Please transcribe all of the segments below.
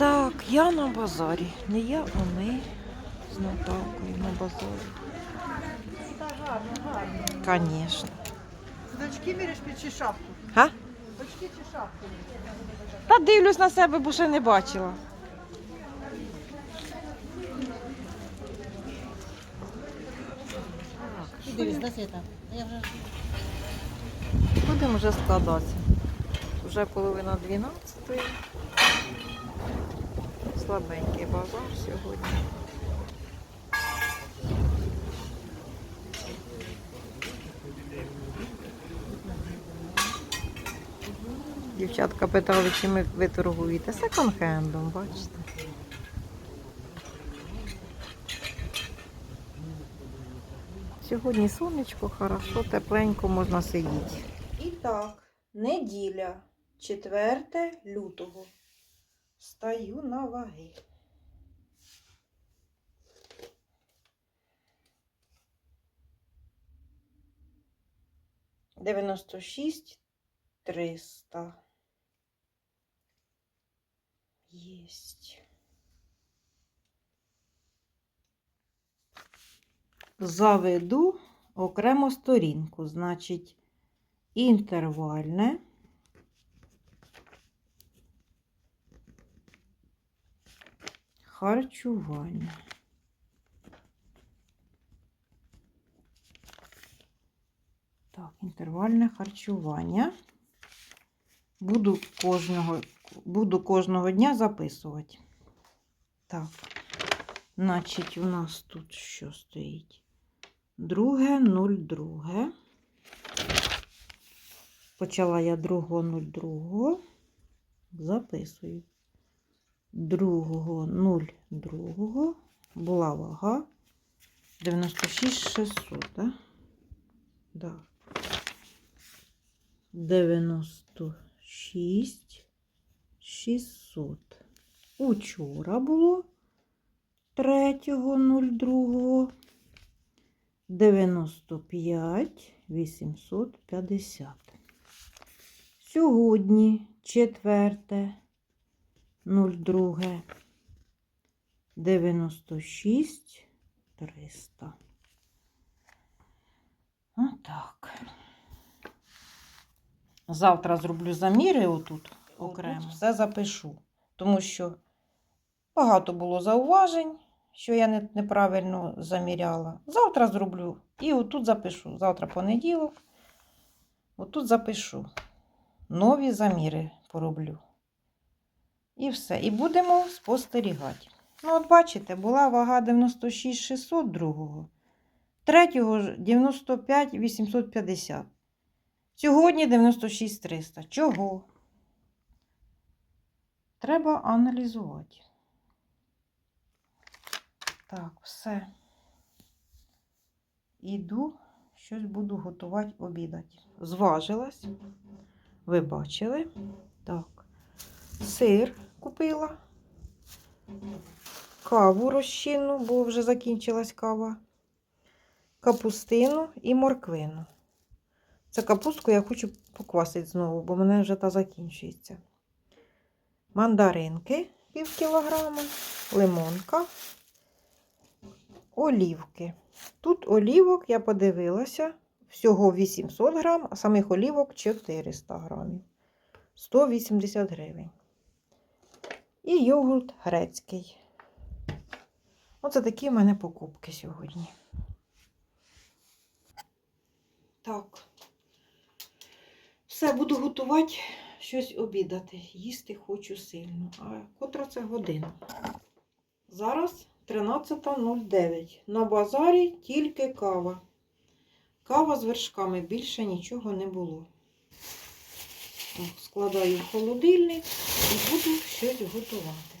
Так, я на базарі. Не я, а ми з Наталкою на базарі. Звісно. Дочки міриш під чи шапку? Га? Дочки чи шапку? Та дивлюсь на себе, бо ще не бачила. І дивись? Я вже... Будемо вже складатися. Вже половина 12. Слабенький базар сьогодні. Дівчатка питали, чим ви- торгуєте. Секонд-хендом, бачите. Сьогодні сонечко, хорошо, тепленько можна сидіти. І так, неділя, 4 лютого. Стаю на ваги. Дев'яносто шість триста. Єсть. Заведу окремо сторінку, значить, інтервальне. Харчування. Так, інтервальне харчування. Буду кожного, буду кожного дня записувати. Так, значить, у нас тут що стоїть? Друге, нуль, друге. Почала я другого, нуль, другого. Записую. Другого, нуль, другого. Була вага. 96 600, да? Да. 96 600. Учора було 3.02. 95 850. Сьогодні четверте 02 96 300. Отак. Завтра зроблю заміри отут окремо. Все запишу, тому що багато було зауважень що я неправильно заміряла. Завтра зроблю і отут запишу. Завтра понеділок. Отут запишу. Нові заміри пороблю. І все. І будемо спостерігати. Ну, от бачите, була вага 96 600 другого. Третього ж 95 850. Сьогодні 96 300. Чого? Треба аналізувати. Так, все. Іду, щось буду готувати обідати. Зважилась. Ви бачили. Так. Сир купила. Каву розчинну, бо вже закінчилась кава. Капустину і морквину. Це капустку я хочу поквасити знову, бо в мене вже та закінчується. Мандаринки пів кілограма, лимонка олівки. Тут олівок, я подивилася, всього 800 грам, а самих олівок 400 грамів. 180 гривень. І йогурт грецький. Оце такі в мене покупки сьогодні. Так. Все, буду готувати щось обідати. Їсти хочу сильно. А котра це година? Зараз 13.09. На базарі тільки кава. Кава з вершками, більше нічого не було. Складаю в холодильник і буду щось готувати.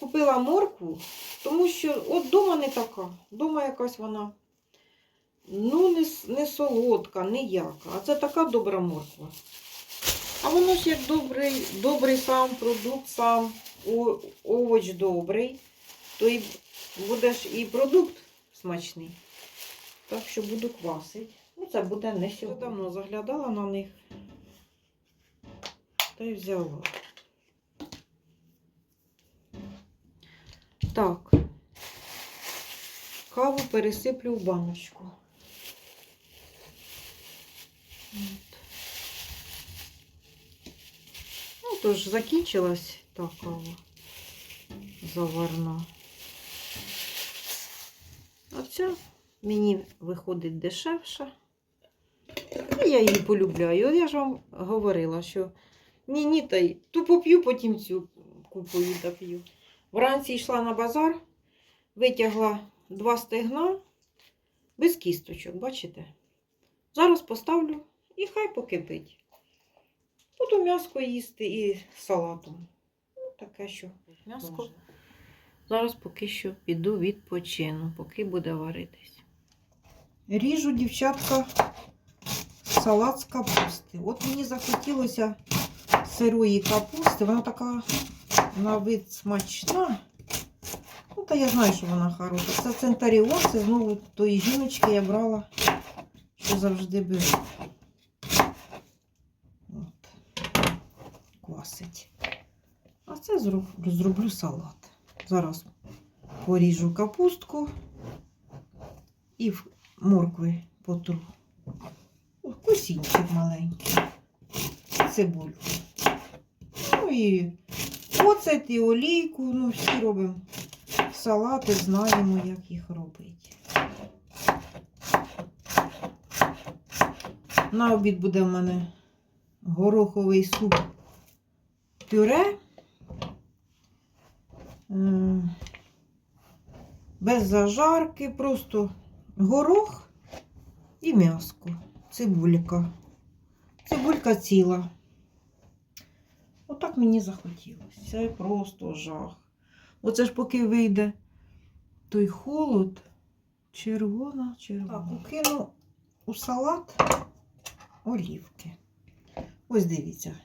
Купила моркву, тому що от дома не така. Дома якась вона ну, не, не солодка, не яка. А це така добра морква. А воно ж як добрий, добрий сам продукт, сам о- овоч добрий, то і буде ж і продукт смачний. Так що буду квасити. Ну, це буде не сьогодні. Давно заглядала на них. Та й взяла. Так. Каву пересиплю в баночку. Ну, то ж закінчилась та кава заварна. А ця мені виходить дешевша. І я її полюбляю. Я ж вам говорила, що ні, ні, та й ту поп'ю, потім цю купую та п'ю. Вранці йшла на базар, витягла два стегна без кісточок, бачите? Зараз поставлю і хай покипить. Буду м'яско їсти і салатом. Ну, таке що. М'яско. Зараз поки що піду відпочину, поки буде варитись. Ріжу, дівчатка, салат з капусти. От мені захотілося сирої капусти. Вона така на вид смачна. Ну, та я знаю, що вона хороша. Це центаріон, це знову тої жіночки я брала, що завжди беру. От. Квасить. А це зроблю, зроблю салат. Зараз поріжу капустку і в моркви потру. Кусінчик маленький. Цибульку. І оцет і олійку. Ну, всі робимо салати, знаємо, як їх робити. На обід буде в мене гороховий суп пюре. Без зажарки, просто горох і м'яско. Цибулька. Цибулька ціла. Отак мені захотілося. Це просто жах. Оце ж поки вийде той холод, червона, червона. Так, укину у салат олівки. Ось дивіться.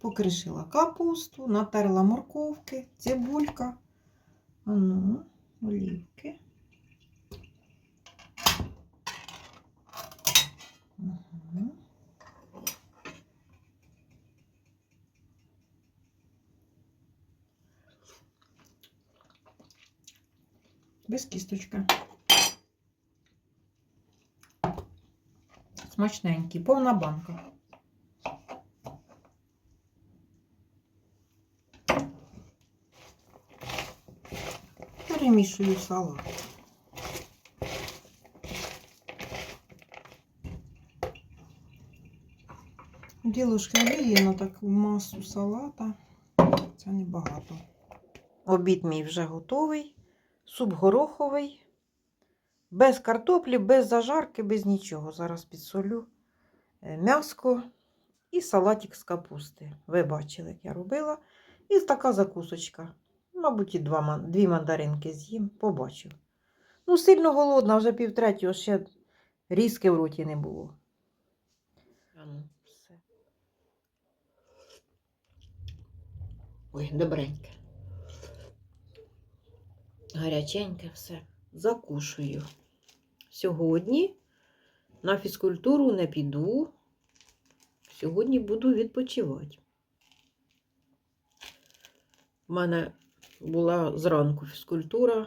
Покришила капусту, натерла морковки, цибулька. Ну, олівки. Без кісточка. Смачненький, повна банка. Перемішую салат. Дві ложки олії на таку масу салата. Це небагато. Обід мій вже готовий. Суп гороховий. Без картоплі, без зажарки, без нічого. Зараз підсолю е, м'яско і салатик з капусти. Ви бачили, як я робила. І така закусочка. Мабуть, і два, дві мандаринки з'їм, побачу. Ну, сильно голодна, вже півтретього, ще різки в роті не було. Ну. Ой, добреньке. Гаряченьке все. Закушую. Сьогодні на фізкультуру не піду. Сьогодні буду відпочивати. У мене була зранку фізкультура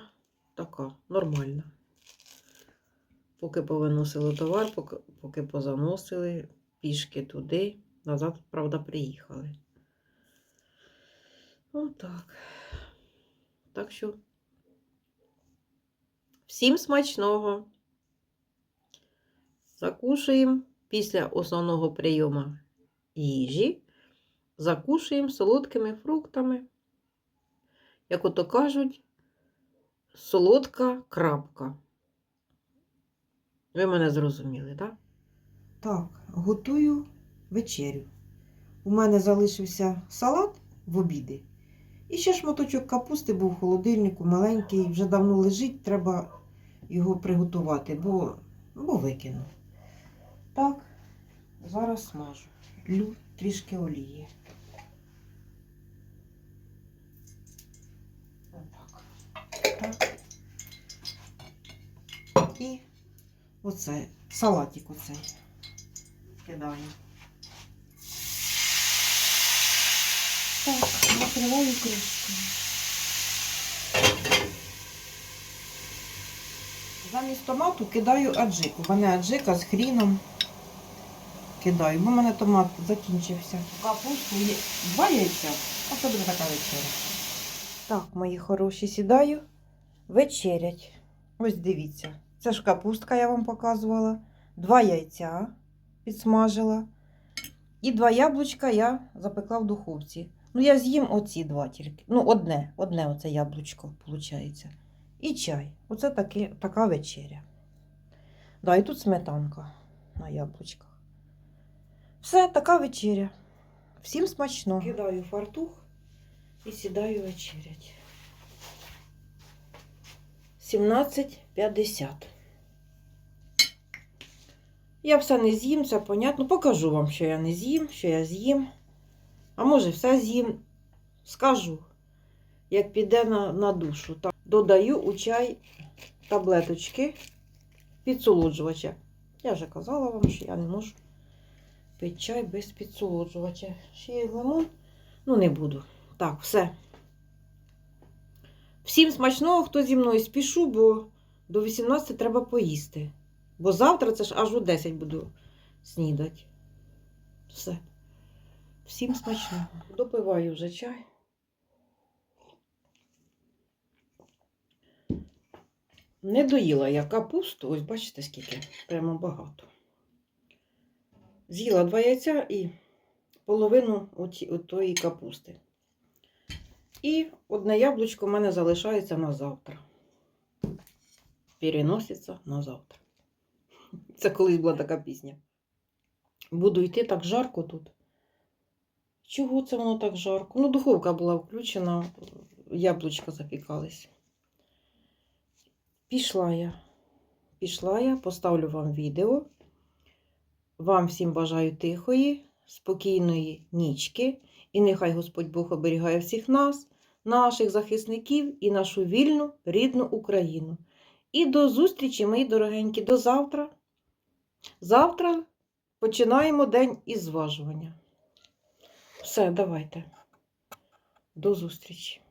така нормальна. Поки повиносили товар, поки, поки позаносили пішки туди, назад, правда, приїхали. Отак. Так що всім смачного. Закушуємо після основного прийому їжі. Закушуємо солодкими фруктами. Як ото кажуть, солодка крапка. Ви мене зрозуміли, так? Так, готую вечерю. У мене залишився салат в обіди. І ще шматочок капусти був в холодильнику, маленький, вже давно лежить, треба його приготувати, бо, бо викину. Так, зараз смажу. Лю трішки олії. Отак. Так. І оце, салатик оцей. Кидаю. Так, накриваю кришкою. Замість томату кидаю аджику. У мене аджика з хріном. Кидаю, бо в мене томат закінчився. Капусту є два яйця, а це буде така вечеря. Так, мої хороші, сідаю. Вечерять. Ось дивіться. Це ж капустка я вам показувала. Два яйця підсмажила. І два яблучка я запекла в духовці. Ну, я з'їм оці два тільки. Ну, одне, одне оце яблучко, виходить. І чай. Оце таки, така вечеря. Да, і тут сметанка на яблучках. Все, така вечеря. Всім смачно. Кидаю фартух і сідаю вечерять. 17.50. Я все не з'їм, це понятно. Покажу вам, що я не з'їм, що я з'їм. А може, все з'їм. Скажу, як піде на, на душу. Так, додаю у чай таблеточки підсолоджувача. Я вже казала вам, що я не можу пити чай без підсолоджувача. Ще є лимон. Ну, не буду. Так, все. Всім смачного, хто зі мною спішу, бо до 18 треба поїсти. Бо завтра це ж аж у 10 буду снідати. Все. Всім смачного. Допиваю вже чай. Не доїла я капусту, ось бачите, скільки, прямо багато. З'їла два яйця і половину отої капусти. І одне яблучко в мене залишається на завтра. Переноситься на завтра. Це колись була така пісня. Буду йти так жарко тут. Чого це воно так жарко? Ну, духовка була включена, яблучка запікались. Пішла я. Пішла я, поставлю вам відео. Вам всім бажаю тихої, спокійної нічки. І нехай Господь Бог оберігає всіх нас, наших захисників і нашу вільну рідну Україну. І до зустрічі, мої дорогенькі, до завтра. Завтра починаємо день із зважування. Все, давайте. До зустрічі.